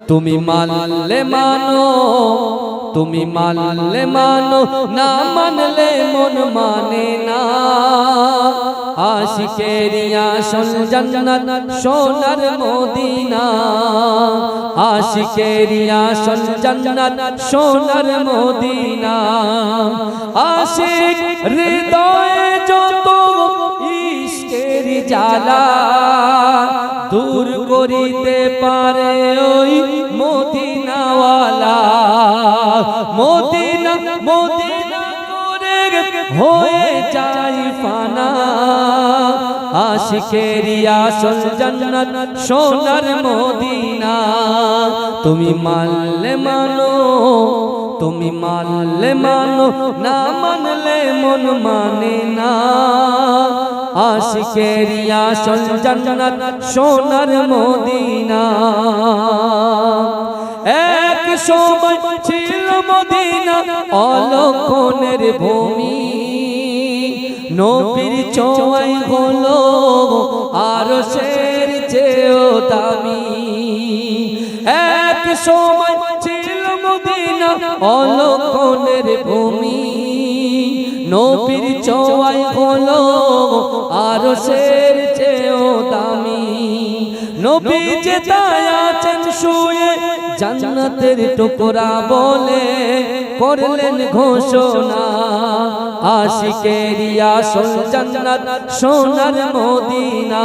তুমি মানলে মানো, তুমি মানলে মানো, না মানলে মন মানে না। আশিকেরিয়া শোন জান্নাত সোনার মদিনা। আশিকেরিয়া শোন জান্নাত সোনার মদিনা। আশিক হৃদয়ে জ্বালা দূর করিতে পারে ওই মদিনাওয়ালা। মদিনা মদিনা করে হয়ে যায় ফানা। আশিকেরিয়া আসল জান্নাত সোনার মদিনা। তুমি মানলে মানো, তুমি মানলে মানো, না মানলে মন মানে না। আশিকেরিয়া আসল জান্নাত সোনার মদিনা। এক সময় ছিল মদিনা অলক্ষণের ভূমি। নবীর চোয়াই হলো আর শের চেয়েও দামি। এক সময় ছিল মদিনা অলক্ষণের ভূমি। নবীর চোয়াই হলো আর শের চেয়েও দামি। নবী যে আছেন শুয়ে জান্নাতের টুকরা বলে করলেন ঘোষণা। আশিকেরিয়া সোন জান্নাত, সোনার মদিনা।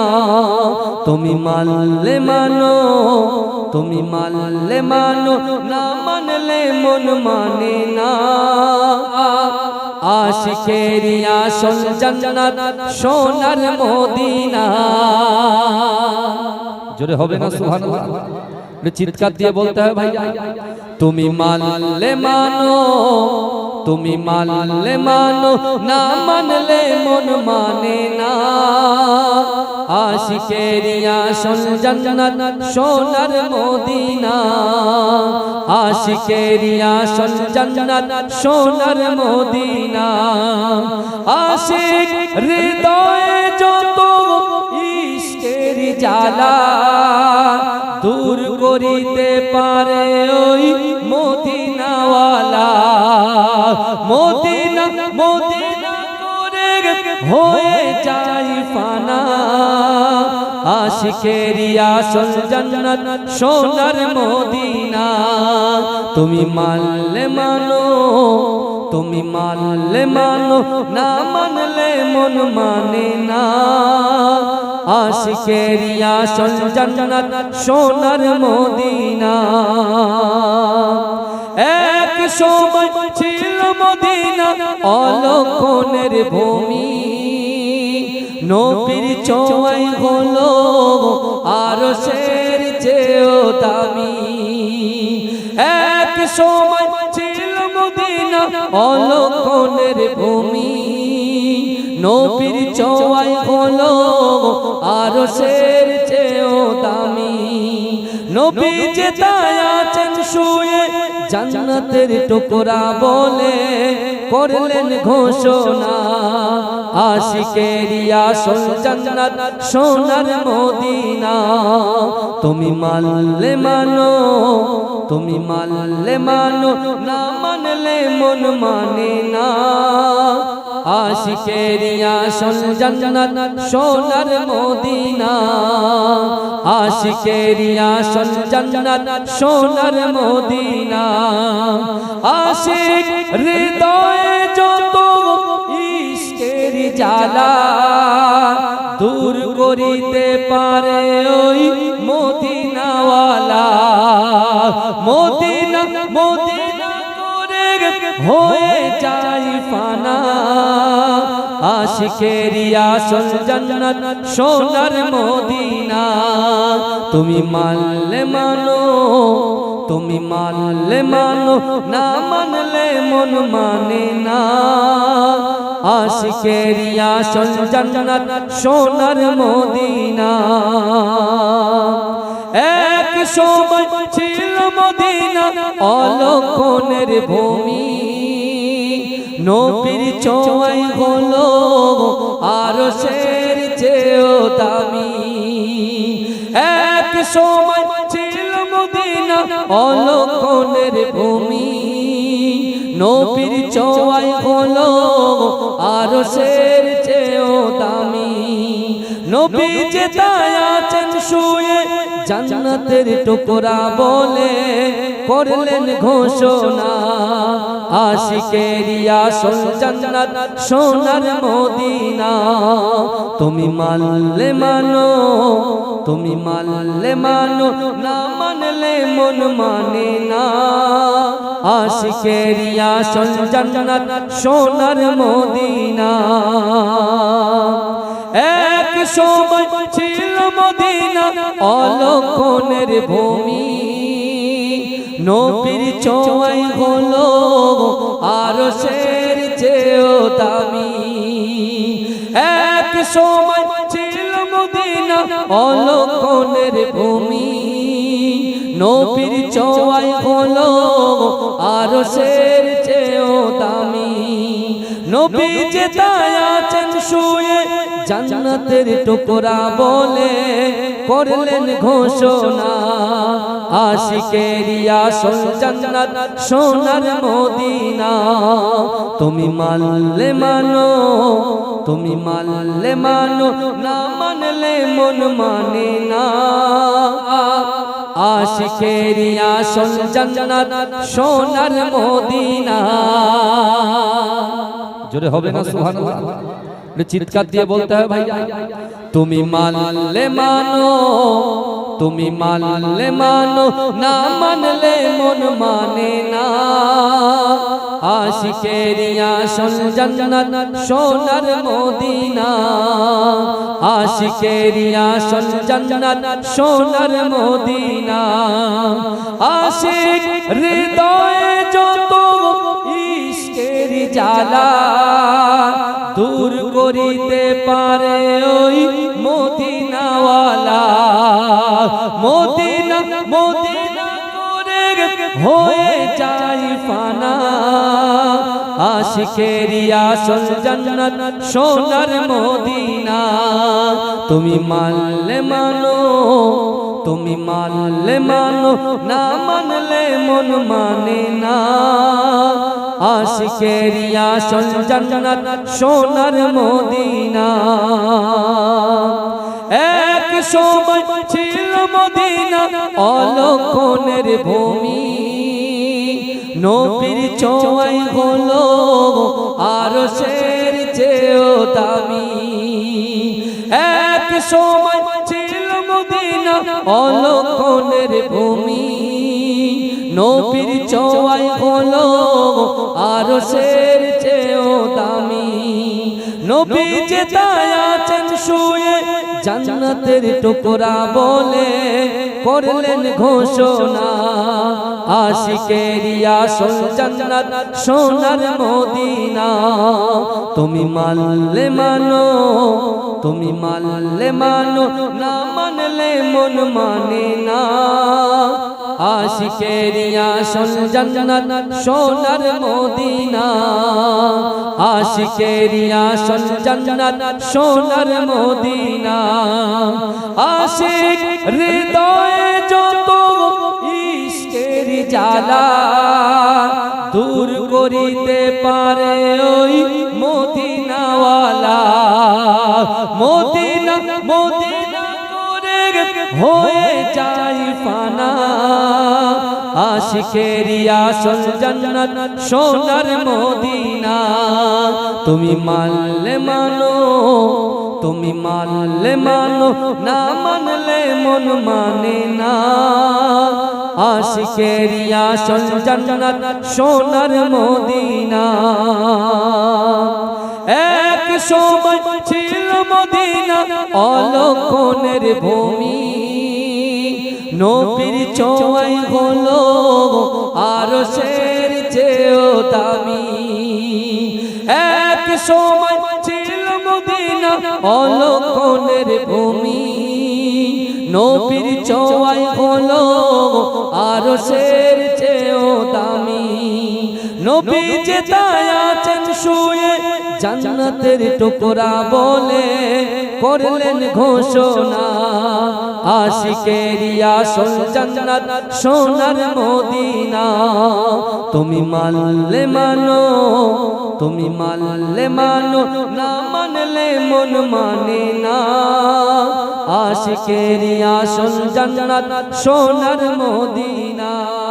তুমি মানলে মানো, তুমি মানলে মানো, না মানলে মন মানে না। আশিকেরিয়া সোন জান্নাত, সোনার মদিনা। জোরে হবে না, সুবহানাল্লাহ। চিৎকার দিয়ে বলতে হবে ভাই। তুমি মানলে মানো তুমি মানলে মানো, না মানলে মন মানে না। আশিকেরিয়া শোন জান্নাত সোনার মদিনা। আশিকেরিয়া শোন জান্নাত সোনার মদিনা। আশিক হৃদয়ে যত ইশকের জ্বালা দূর করিতে পারে ওই মদিনাওয়ালা। মদিনা হয়ে যাই ফানা। আশিকেরিয়া সোনার মদিনা। তুমি মানলে মানো, তুমি মানলে মানো, না মানলে মন মানে না। আশিকেরিয়া আসল জান্নাত, সোনার মদিনা। এক সময় ছিল মদিনা অলক্ষণের ভূমি। নবীর চোয়াই হলো আর শের চেয়েও দামি। এক সময় ছিল মদিনা অলক্ষণের ভূমি। নবীর চোয়াই হলো আর শের চেয়েও দামি। নবী যে তাই আছেন শুয়ে জান্নাতের টুকরা বলে করলেন ঘোষণা। আশিকেরিয়া সোন জান্নাত, সোনার মদিনা। তুমি মানলে মানো, তুমি মানলে মানো, না মানলে মন মানে না। আশিকেরিয়া সোন জান্নাত, সোনার মদিনা। আশিকেরিয়া সোন জান্নাত, সোনার মদিনা। আশিক হৃদয়ে জ্বালা দূর করিতে পারে ওই মদিনাওয়ালা। মদিনা মদিনা করে হয়ে যাই ফানা। আশিকেরিয়া সোন জান্নাত সোনার মদিনা। তুমি মানলে মানো তুমি মানলে মানো, না মানলে মন মানে না। আশিকেরিয়া সোন জান্নাত সোনার মদিনা। এক সময় ছিল মদিনা অলক্ষণের ভূমি। নবীর চোয়াই হলো আর শের চেয়েও দামি। এক সময় মদিনা অলক্ষণের ভূমি। নবীর চোয়াই হলো আরও শের চেয়েও দামি। নবী যে আছেন শুয়ে জান্নাতের টুকরা বলে করলেন ঘোষণা। আশিকেরিয়া সোল জান্নাত, সোনার মদিনা। তুমি মানলে মানো, তুমি মানলে মানো, না মানলে মন মানে না। আশিকেরিয়া সোল জান্নাত, সোনার মদিনা। এক সময় ছিল মদিনা অলক্ষণের ভূমি। নবীর চোয়াই হলো সময় ছিল মদিনা অলক্ষণের ভূমি। নবীর চোয়াই হলো আর শের চেয়েও দামি। নবী যে আছেন শুয়ে জান্নাতের টুকরা বলে করলেন ঘোষণা। আশিকেরিয়া সোল জান্নাত, সোনার মদিনা। তুমি মানলে মানো, তুমি মানলে মানো, না মানলে মন মানে না। আশিকেরিয়া সোল জান্নাত, সোনার মদিনা। জোরে হবে না, সুবহানাল্লাহ? চিৎকার দিয়ে বলতে হবে ভাই। তুমি মানলে মানো তুমি মানলে মানো, না মানলে মন মানে না। আশিকেরিয়া সোন জান্নাত সোনার মদিনা। আশিকেরিয়া সোন জান্নাত সোনার মদিনা। আশিক হৃদয়ে যত ইশকের জ্বালা দূর করিতে পারে ফানা। আশিকেরিয়া সোল জান্নাত, সোনার মদিনা। তুমি মানলে মানো, তুমি মানলে মানো, না মানলে মন মানে না। আশিকেরিয়া সোল জান্নাত, সোনার মদিনা। এক সময় ছিল মদিনা, অলক্ষণের ভূমি। নবীর চোয়াই হলো আর শের চেয়েও দামি। এক সময় ছিল মদিনা অলক্ষণের ভূমি। নবীর চোয়াই হলো আর শের চেয়েও দামি। নবী যে আছেন শুয়ে জান্নাতের টুকরা বলে করলেন ঘোষণা। আশিকেরিয়া সোল জান্নাত, সোনার মদিনা। তুমি মানলে মানো, তুমি মানলে মানো, না মানলে মন মানে না। আশিকেরিয়া সোল জান্নাত, সোনার মদিনা। আশিকেরিয়া সোল জান্নাত, সোনার মদিনা। আশিক হৃদয়ে ইশকের জ্বালা দূর করিতে পারে ওই মদিনাওয়ালা। মদিনা মদিনা হয়ে যাই ফানা। আশিকেরিয়া সোল সোনার মদিনা। তুমি মানলে মানো, তুমি মানলে মানো, না মানলে মন মানে না। আশিকেরিয়া সোল সোনার মদিনা। এক সময় ছিল মদিনা অলক্ষণের ভূমি। নবীর চোয়াই হলো আর শের চেয়েও দামি। এক সময় ছিল মদিনা অলক্ষণের ভূমি। নবীর চোয়াই হলো আর শের চেয়েও দামি। নবী যে তাই আছেন শুয়ে জান্নাতের টুকরা বলে করলেন ঘোষণা। আশিকেরি আসল জান্নাত, সোনার মদিনা। তুমি মানলে মানো, তুমি মানলে মানো, না মানলে মন মানে না। আশিকেরিয়া জান্নাত, সোনার মদিনা।